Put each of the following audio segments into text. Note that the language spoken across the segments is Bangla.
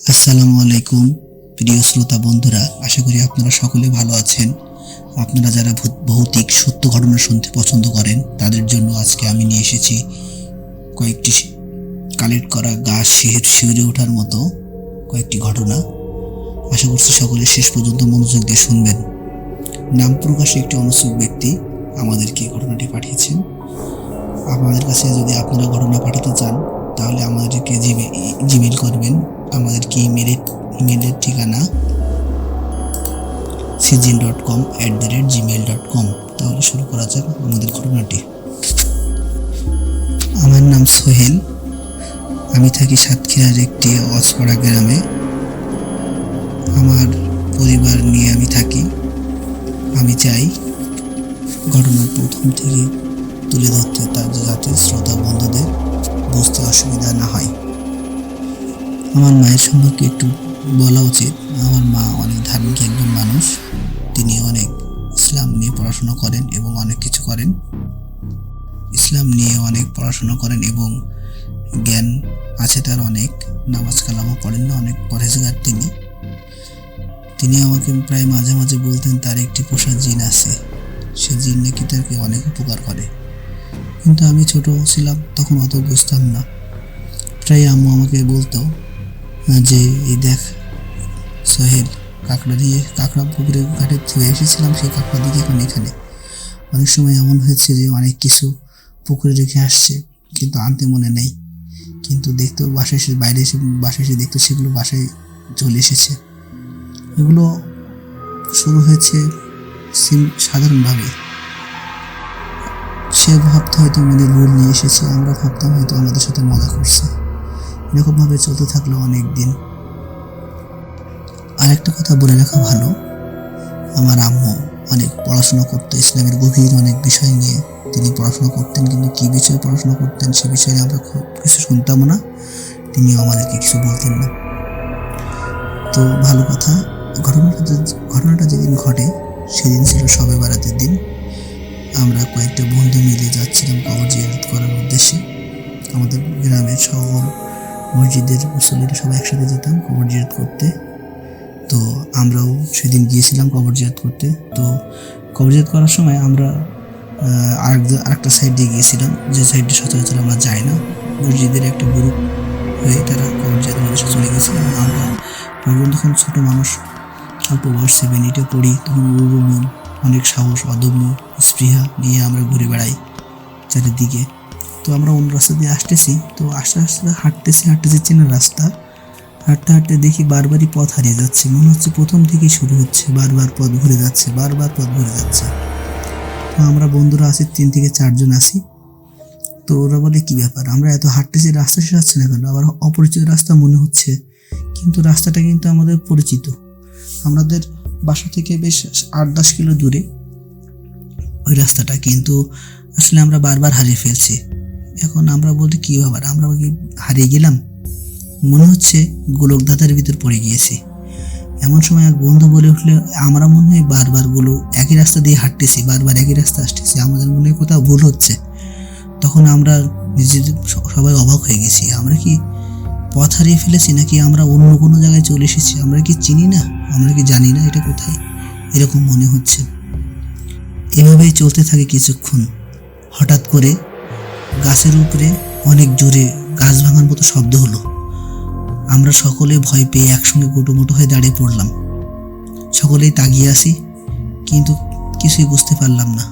আসসালামু আলাইকুম, প্রিয় শ্রোতা বন্ধুরা, আশা করি আপনারা সকলে ভালো আছেন। আপনারা যারা ভৌতিক সত্য ঘটনা শুনতে পছন্দ করেন, তাদের জন্য আজকে আমি নিয়ে এসেছি কয়েকটি কালেক্ট করা গাছ শিহর শিহরে ওঠার মতো কয়েকটি ঘটনা। আশা করছি সকলে শেষ পর্যন্ত মনোযোগ দিয়ে শুনবেন। নাম প্রকাশে একটি অনুৎসুক ব্যক্তি আমাদেরকে ঘটনাটি পাঠিয়েছেন। আমাদের কাছে যদি আপনারা ঘটনা পাঠাতে চান, তাহলে আমাদেরকে জিমেল করবেন। আমাদেরকে ইমেলের ইমেলের ঠিকানা season dot com at the rate Gmail dot com তাহলে শুরু করা যাক আমাদের ঘটনাটি। আমার নাম সোহেল। আমি থাকি সাতক্ষীরার একটি অজপাড়া গ্রামে। আমার পরিবার নিয়ে আমি থাকি। আমি চাই ঘটনার প্রথম থেকে তুলে ধরতে তার যাতে শ্রোতা বন্ধুদের বুঝতে অসুবিধা না হয়। আমার মায়ের সম্পর্কে একটু বলা উচিত। আমার মা অনেক ধার্মিক একজন মানুষ। তিনি অনেক ইসলাম নিয়ে পড়াশোনা করেন এবং অনেক কিছু করেন। ইসলাম নিয়ে অনেক পড়াশোনা করেন এবং জ্ঞান আছে তার অনেক। নামাজ কালামও পড়েন না, অনেক পরেজগার তিনি। তিনি আমাকে প্রায় মাঝে মাঝে বলতেন, তার একটি পোষা জিন আছে। সে জিন নাকি তাকে অনেক উপকার করে। কিন্তু আমি ছোট ছিলাম, তখন অত বুঝতাম না। প্রায় আম্মু আমাকে বলতো যে এই দেখ, সোহেল কাঁকড়া দিয়ে, কাঁকড়া পুকুরে ঘাটে থেকে এসেছিলাম, সেই কাঁকড়া দিকে এখন এখানে। অনেক সময় এমন হয়েছে যে অনেক কিছু পুকুরে রেখে আসছে, কিন্তু আনতে মনে নেই। কিন্তু দেখতেও বাসায় এসে, বাইরে এসে, বাসায় এসে দেখতো সেগুলো বাসায় চলে এসেছে। এগুলো শুরু হয়েছে সিম সাধারণভাবে সে ভাবতে হয়তো মনে রোল নিয়ে এসেছে, আমরা ভাবতাম হয়তো আমাদের সাথে মজা করছে। এরকমভাবে চলতে থাকল অনেক দিন। আর একটা কথা বলে রাখা ভালো, আমার আম্মু অনেক পড়াশোনা করতো, ইসলামের গভীর অনেক বিষয় নিয়ে। তিনি পড়াশোনা করতেন, কিন্তু কী বিষয়ে পড়াশোনা করতেন সে বিষয়ে আমরা খুব কিছু শুনতাম না। তিনিও আমাদেরকে কিছু বলতেন না। তো ভালো কথা, ঘটনাটা ঘটনাটা যেদিন ঘটে, সেদিন ছিল সবে বারাতের দিন। আমরা কয়েকটা বন্ধু মিলে যাচ্ছিলাম কবর জিয়ারত করার উদ্দেশ্যে। আমাদের গ্রামের সকল মসজিদের মুসল্লিরা সবাই একসাথে যেতাম কবর জিয়ারত করতে। তো আমরাও সেদিন গিয়েছিলাম কবর জিয়ারত করতে। তো কবর জিয়ারত করার সময় আমরা আহ, আরেক আরেকটা সাইড দিয়ে গিয়েছিলাম। যে সাইডে সচরাচর আমরা যাই না। মসজিদের একটা গ্রুপ হয়ে তারা কবর উদ্দেশ্যে চলে গেছিলাম আমরা তখন তখন ছোটো মানুষ অল্প বয়স সেভেন এইটে পড়ি। তখন মন অনেক সাহস অদম্য স্পৃহা নিয়ে আমরা ঘুরে বেড়াই চারিদিকে। তো আমরা অন্য রাস্তা দিয়ে আসতেছি। তো আস্তে আস্তে হাঁটতেছি হাঁটতেছি চেনা রাস্তা। হাঁটতে হাঁটতে দেখি বারবারই পথ হারিয়ে যাচ্ছে। মনে হচ্ছে প্রথম থেকেই শুরু হচ্ছে। বারবার পথ ঘুরে যাচ্ছে, বারবার পথ ঘুরে যাচ্ছে। তো আমরা বন্ধুরা আছি, তিন থেকে চারজন আছি। তো ওরা বলে, কী ব্যাপার? আমরা এত হাঁটতেছি, রাস্তা শেষ হচ্ছে না কেন? আবার অপরিচিত রাস্তা মনে হচ্ছে, কিন্তু রাস্তাটা কিন্তু আমাদের পরিচিত। আমাদের বাসা থেকে বেশ আট, দশ কিলো দূরে ওই রাস্তাটা, কিন্তু আসলে আমরা বারবার হারিয়ে ফেলছি। এখন আমরা বলতে কী ব্যাপার? আমরা কি হারিয়ে গেলাম? মনে হচ্ছে গোলকধাতার ভিতর পড়ে গিয়েছি। এমন সময় এক বন্ধু বলে উঠলে, আমরা মনে হয় বারবারগুলো একই রাস্তা দিয়ে হাঁটতেছি, বারবার একই রাস্তা আসতেছি, আমাদের মনে হয় কোথাও ভুল হচ্ছে। তখন আমরা নিজেদের সবাই অবাক হয়ে গেছি। আমরা কি পথ হারিয়ে ফেলেছি নাকি আমরা অন্য কোনো জায়গায় চলে এসেছি? আমরা কি চিনি না? আমরা কি জানি না এটা কোথায়? এরকম মনে হচ্ছে। এভাবেই চলতে থাকে কিছুক্ষণ। হঠাৎ করে গাছের উপরে অনেক জোরে গাছ ভাঙার মতো শব্দ হলো। আমরা সকলে ভয় পেয়ে একসঙ্গে গোটোমোটো হয়ে দাঁড়িয়ে পড়লাম। সকলেই তাকিয়ে আসি কিন্তু কিছুই বুঝতে পারলাম না।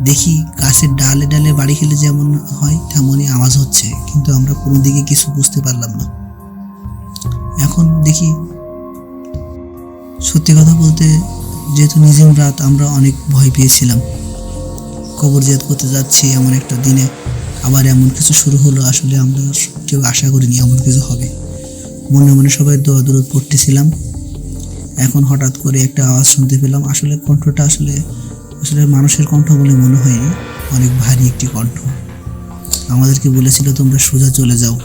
দেখি গাছের ডালে ডালে বাড়ি খেলে যেমন হয়, তেমনই আওয়াজ হচ্ছে, কিন্তু আমরা কোনো দিকে কিছু বুঝতে পারলাম না। এখন দেখি, সত্যি কথা বলতে যেহেতু নিজের রাত আমরা অনেক ভয় পেয়েছিলাম। কবর জিয়াত করতে যাচ্ছি এমন একটা দিনে। আবার এমন কিছু শুরু হলো, আসলে আমরা কেউ আশা করিনি এমন কিছু হবে। মনে মনে সবাই দোয়া দূরত পড়তেছিলাম। এখন হঠাৎ করে একটা আওয়াজ শুনতে পেলাম। আসলে কণ্ঠটা আসলে আসলে মানুষের কণ্ঠ বলে মনে হয়নি। অনেক ভারী একটি কণ্ঠ। আমাদেরকে বলেছিল, তোমরা সোজা চলে যাও।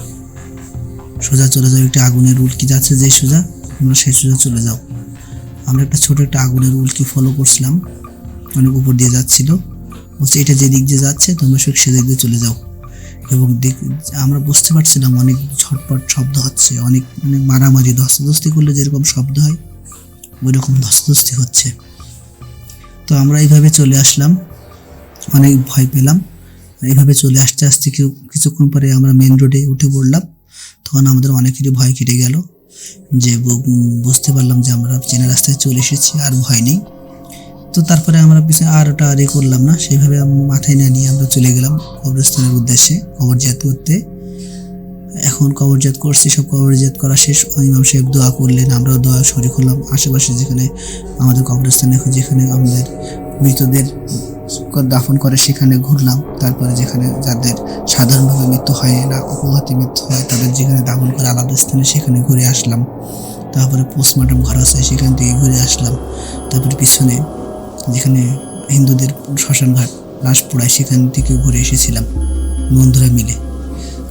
সোজা চলে যাও। একটা আগুনের উল্কি যাচ্ছে, যে সোজা, তোমরা সেই সোজা চলে যাও। আমরা একটা ছোট একটা আগুনের উল্কি ফলো করছিলাম। অনেক উপর দিয়ে যাচ্ছিল। বলছে এটা যেদিক দিয়ে যাচ্ছে, তোমরা সে সেদিক দিয়ে চলে যাও। এবং দেখ, আমরা বুঝতে পারছিলাম অনেক ঝটপট শব্দ হচ্ছে, অনেক অনেক মারামারি, ধস্তাধস্তি করলে যেরকম শব্দ হয় ওই রকম ধস্তাধস্তি হচ্ছে। তো আমরা এইভাবে চলে আসলাম। অনেক ভয় পেলাম। এইভাবে চলে আসতে আসতে কেউ কিছুক্ষণ পরে আমরা মেন রোডে উঠে পড়লাম। তখন আমাদের অনেকেরই ভয় কেটে গেল। যে বুঝতে পারলাম যে আমরা চেনা রাস্তায় চলে এসেছি, আর ভয় নেই। তো তারপরে আমরা পিছনে আর ওটা আর করলাম না সেইভাবে আম- মাথায় না নিয়ে আমরা চলে গেলাম কবরস্থানের উদ্দেশ্যে কবরজাত করতে। এখন কবরজাত করছি, সব কবরজাত করা শেষ। ইমাম সাহেব দোয়া করলেন, আমরাও দোয়া শরীক হলাম আশেপাশে যেখানে আমাদের কবরস্থানে যেখানে আমাদের মৃতদের দাফন করে, সেখানে ঘুরলাম। তারপরে যেখানে যাদের সাধারণভাবে মৃত্যু হয় না, অপঘাতে মৃত্যু হয়, তাদের যেখানে দাফন করে আলাদা স্থানে, সেখানে ঘুরে আসলাম। তারপরে পোস্টমর্টম ঘর আছে, সেখান থেকে ঘুরে আসলাম। তারপরে পিছনে যেখানে হিন্দুদের শ্মশান ঘাট লাশ পোড়ায় সেখান থেকে ঘুরে এসেছিলাম বন্ধুরা মিলে।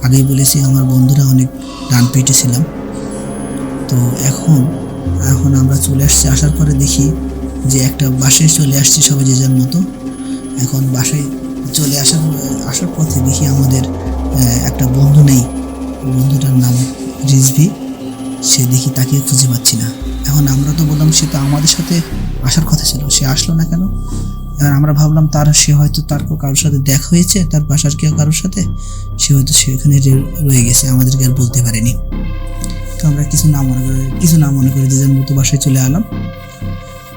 আগেই বলেছি, আমার বন্ধুরা অনেক ডান পেটে ছিলাম। তো এখন এখন আমরা চলে আসছি। আসার পরে দেখি যে একটা বাসে চলে আসছি সবাই যে যার মতো। এখন বাসায় চলে আসার আসার পথে দেখি আমাদের একটা বন্ধু নেই। বন্ধুটার নাম রিজভি। সে দেখি তাকে খুঁজে পাচ্ছি না। এখন আমরা তো বললাম, সে আমাদের সাথে আসার কথা ছিল, সে আসলো না কেন? এবার আমরা ভাবলাম তার, সে হয়তো তার কারোর সাথে দেখা হয়েছে, তার বাসার কেউ কারোর সাথে, সে হয়তো সেখানে রে- রয়ে গেছে, আমাদেরকে আর বলতে পারেনি। তো আমরা কিছু না মনে করে, কিছু না মনে করে যে মতো বাসায় চলে এলাম।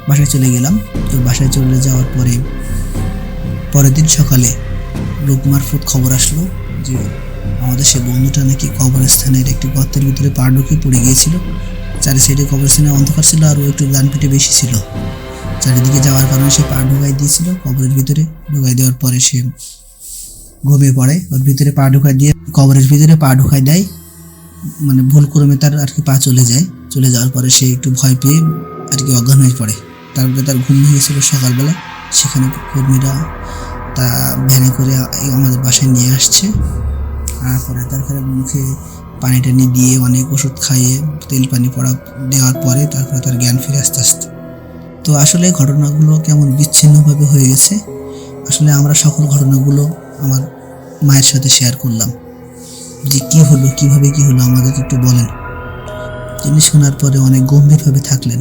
বাসায় চলে গেলাম, তো বাসায় চলে যাওয়ার পরে, পরের দিন সকালে লোক মারফত খবর আসলো যে আমাদের সে বন্ধুটা নাকি কবরস্থানের একটি গর্তের ভিতরে পা ঢুকে পড়ে গিয়েছিল। চারি সাইডে কবরস্থানে অন্ধকার ছিল আর ও একটু গান পিটে বেশি ছিল। চারিদিকে যাওয়ার কারণে সে পা ঢুকাই দিয়েছিল। কবরের ভিতরে ঢুকাই দেওয়ার পরে সে ঘুমিয়ে পড়ে। ওর ভিতরে পা ঢুকাই দিয়ে কবরের ভিতরে পা ঢুকাই দেয়। মানে ভুল ক্রমে তার আর কি পা চলে যায়। চলে যাওয়ার পরে সে একটু ভয় পেয়ে আর কি অজ্ঞান হয়ে পড়ে। তারপরে তার ঘুম ভেঙেছিল সকালবেলা। সেখানে কর্মীরা তা ভ্যানে করে আমাদের বাসায় নিয়ে আসছে। আর পরে তারপরে মুখে পানি টানি দিয়ে অনেক ওষুধ খাইয়ে তেল পানি পড়া দেওয়ার পরে তারপরে তার জ্ঞান ফিরে আস্তে আস্তে। তো আসলে ঘটনাগুলো কেমন বিচ্ছিন্নভাবে হয়ে গেছে, আসলে আমরা সকল ঘটনাগুলো আমার মায়ের সাথে শেয়ার করলাম। যে কি হলো, কীভাবে কি হলো আমাদেরকে একটু বলেন। তিনি শোনার পরে অনেক গম্ভীরভাবে থাকলেন।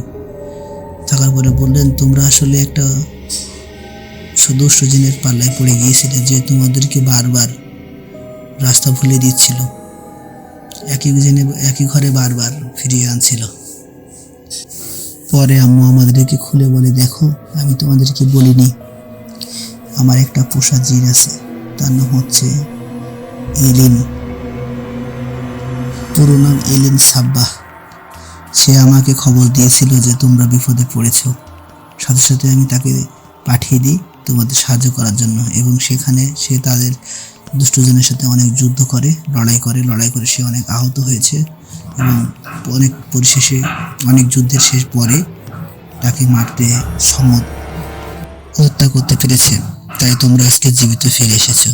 থাকার পরে বললেন, তোমরা আসলে একটা সদস্য জিনের পাল্লায় পড়ে গিয়েছিলে যে তোমাদেরকে বারবার রাস্তা ভুলে দিচ্ছিল একই জেনে একই ঘরে বারবার ফিরিয়ে আনছিল। পরে আম্মু আমাদেরকে খুলে বলে, দেখো, আমি তোমাদেরকে বলিনি, আমার একটা পোষা জিন আছে, তার নাম হচ্ছে এলিন পুরো নাম এলিন সাব্বাহ। সে আমাকে খবর দিয়েছিল যে তোমরা বিপদে পড়েছো। সাথে সাথে আমি তাকে পাঠিয়ে দিই তোমাদের সাহায্য করার জন্য এবং সেখানে সে তাদের দুষ্টজনের সাথে অনেক যুদ্ধ করে, লড়াই করে লড়াই করে সে অনেক আহত হয়েছে এবং অনেক পরিশেষে অনেক যুদ্ধের শেষ পরে তাকে মারতে সমত হত্যা করতে পেরেছে। তাই তোমরা আজকে জীবিত ফিরে এসেছ।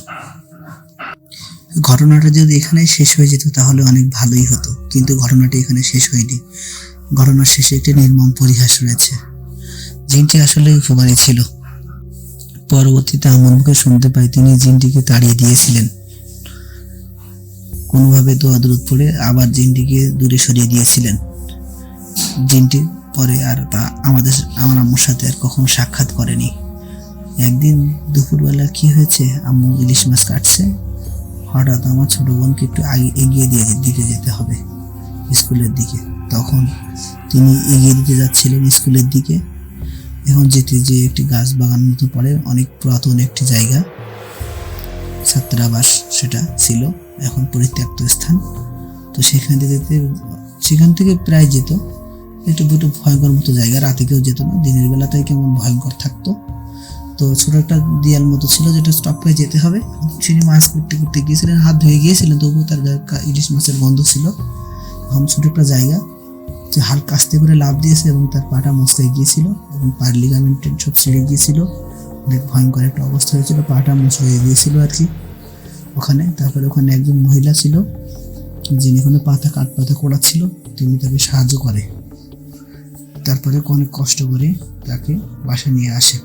ঘটনাটা যদি এখানেই শেষ হয়ে যেত তাহলে অনেক ভালোই হতো, কিন্তু ঘটনাটি এখানে শেষ হয়নি। ঘটনার শেষে একটি নির্মম পরিহাস রয়েছে। জিনটি আসলে উপকারী ছিল। পরবর্তীতে আমার মুখে শুনতে পাই, তিনি জিনটিকে তাড়িয়ে দিয়েছিলেন। কোনোভাবে দোয়া দূরত পড়ে আবার জিনটিকে দূরে সরিয়ে দিয়েছিলেন। জিনটি পরে আর তা আমাদের, আমার আম্মুর সাথে আর কখনো সাক্ষাৎ করেনি। একদিন দুপুরবেলা কি হয়েছে? আম্মু ইলিশ মাছ কাটছে। হঠাৎ আমার ছোট বোনকে একটু আগে এগিয়ে দিয়ে দিতে যেতে হবে স্কুলের দিকে। তখন তিনি এগিয়ে দিতে যাচ্ছিলেন স্কুলের দিকে। এখন যেতে যে একটি গাছ বাগান মতো পড়ে, অনেক পুরাতন একটি জায়গা। ছাত্রাবাস সেটা ছিল, এখন পরিত্যক্ত স্থান। তো সেখান থেকে যেতে, সেখান থেকে প্রায় যেত। একটু দুটো ভয়ঙ্কর মতো জায়গা, রাতে কেউ যেত না, দিনের বেলাতেই কেমন ভয়ঙ্কর থাকতো। তো ছোটো একটা দেয়াল মতো ছিল যেটা স্টপ হয়ে যেতে হবে। তিনি মাছ করতে করতে গিয়েছিলেন, হাত ধুয়ে গিয়েছিলেন তবুও তার ইলিশ মাছের গন্ধ ছিল। এখন ছোট একটা জায়গা, যে হালকা আস্তে করে লাভ দিয়েছে এবং তার পাটা মস্কায় গিয়েছিল। পার লিগামেন্টের সব ছিঁড়ে গিয়েছিল। অনেক ভয়ঙ্কর একটা অবস্থা হয়েছিল, পাটা মোচ হয়ে গিয়েছিল আর কি। ওখানে, তারপরে ওখানে একজন মহিলা ছিল, যিনি কোনো পাতা, কাঠ পাতা কোড়াচ্ছিল, তিনি তাকে সাহায্য করে। তারপরে অনেক কষ্ট করে তাকে বাসা নিয়ে আসে।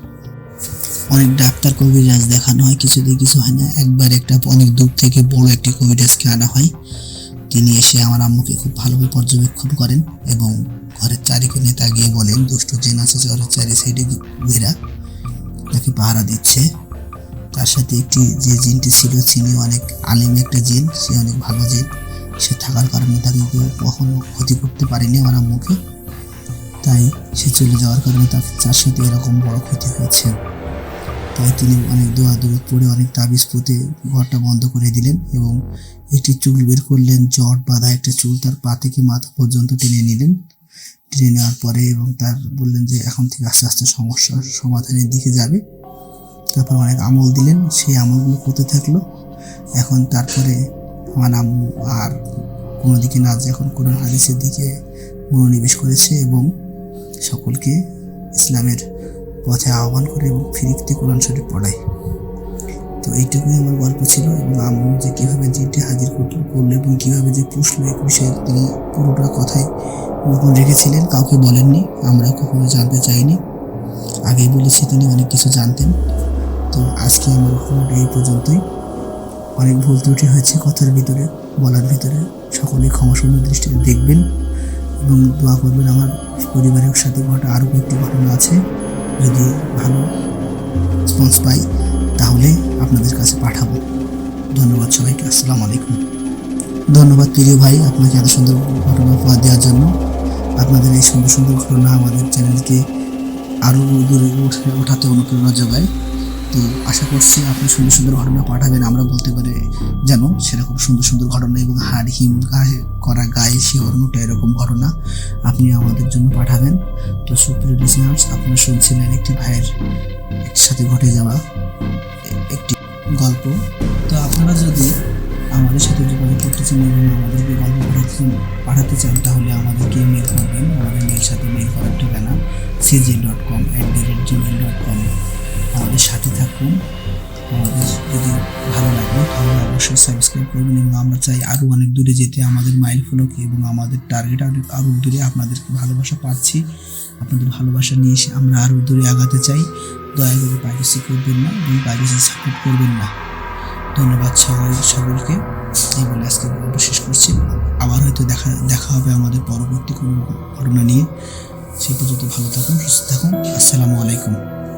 অনেক ডাক্তার কবিরাজ দেখানো হয় কিছুতেই কিছু হয় না। একবার একটা অনেক দূর থেকে বড় একটি কবিরাজকে আনা হয়। তিনি এসে আমার আম্মুকে খুব ভালোভাবে পর্যবেক্ষণ করেন এবং ঘরের চারিখানে তাকিয়ে বলেন, দুষ্ট জেন আছে ঘরের চারি সাইডে ঘেরা তাকে পাহারা দিচ্ছে। তার সাথে একটি যে জিনটি ছিল তিনি অনেক আলিম একটা জিন, সে অনেক ভালো জিন। সে থাকার কারণে তাকে কেউ কখনো ক্ষতি করতে পারেনি আমার আম্মুকে। তাই সে চলে যাওয়ার কারণে তার সাথে এরকম বড় ক্ষতি হয়েছে। তাই তিনি অনেক দোয়া দূর পড়ে, অনেক তাবিজ পুঁতে ঘরটা বন্ধ করে দিলেন এবং একটি চুল বের করলেন। জট বাঁধা, একটা চুল তার পা থেকে মাথা পর্যন্ত টেনে নিলেন। টেনে নেওয়ার পরে এবং তার বললেন যে, এখন থেকে আস্তে আস্তে সমস্যার সমাধানের দিকে যাবে। তারপর অনেক আমল দিলেন। সেই আমলগুলো করতে থাকল। এখন তারপরে আমার আম্মু আর কোনো দিকে না এখন কোরআন হাদিসের দিকে মনোনিবেশ করেছে এবং সকলকে ইসলামের পথে আহ্বান করে এবং ফিরিতে কোরআন শরীফ পড়ায়। তো এইটুকুই আমার গল্প ছিল এবং আম্মু যে কীভাবে জিনটি হাজির করল এবং কীভাবে যে পুষলো এই বিষয়ে তিনি পুরোটা কথাই গোপন রেখেছিলেন, কাউকে বলেননি, আমরা কখনো জানতে চাইনি। আগেই বলেছি তিনি অনেক কিছু জানতেন। তো আজকে আমার ভিডিওটা এই পর্যন্তই। অনেক ভুল ত্রুটি হয়েছে কথার ভিতরে, বলার ভিতরে। সকলেই ক্ষমা সুন্দর দৃষ্টিতে দেখবেন এবং দোয়া করবেন আমার পরিবারের সাথে ঘটা আরও কয়েকটি ঘটনা আছে। যদি ভালো রেসপন্স পাই, তাহলে আপনাদের কাছে পাঠাবো। ধন্যবাদ সবাইকে, আসসালামু আলাইকুম। ধন্যবাদ প্রিয় ভাই আপনাকে এত সুন্দর ঘটনা উপহার দেওয়ার জন্য। আপনাদের এই সুন্দর সুন্দর ঘটনা আমাদের চ্যানেলকে আরও দূরে উঠে ওঠাতে অনুপ্রেরণা যোগায়। তো আশা করছি আপনি সুন্দর সুন্দর ঘটনা পাঠাবেন। আমরা বলতে পারি যেন সেরকম সুন্দর সুন্দর ঘটনা এবং হাড় হিম গায়ে করা গায়ে শিহরণটা এরকম ঘটনা আপনি আমাদের জন্য পাঠাবেন। তো সুপ্রিয় লিসনার্স আপনারা শুনছিলেন একটি ভাইয়ের একসাথে ঘটে যাওয়া একটি গল্প। তো আপনারা যদি আমাদের সাথে যোগাযোগ করতে চান এবং আমাদেরকে গল্প পাঠাতে পাঠাতে চান, তাহলে আমাদেরকে মেল করবেন। আমাদের মেল সাথে মেল করার ঠিকানা CGL dot com at the rate Gmail dot com আমাদের সাথে থাকুন। আমাদের যদি ভালো লাগে, তাহলে অবশ্যই সাবস্ক্রাইব করবেন এবং আমরা চাই আরও অনেক দূরে যেতে আমাদের মাইল ফলকে এবং আমাদের টার্গেট আরও আরও দূরে আপনাদেরকে ভালোবাসা পাচ্ছি। আপনাদের ভালোবাসা নিয়ে এসে আমরা আরও দূরে আগাতে চাই। দয়া করে পাইরেসি করবেন না এবং পাইরেসি সাপোর্ট করবেন না। ধন্যবাদ সবাই, সকলকে। এই বলে আজকে গল্প শেষ করছি। আবার হয়তো দেখা দেখা হবে আমাদের পরবর্তী কোনো ঘটনা নিয়ে। সেই পর্যন্ত ভালো থাকুন, সুস্থ থাকুন। আসসালামু আলাইকুম।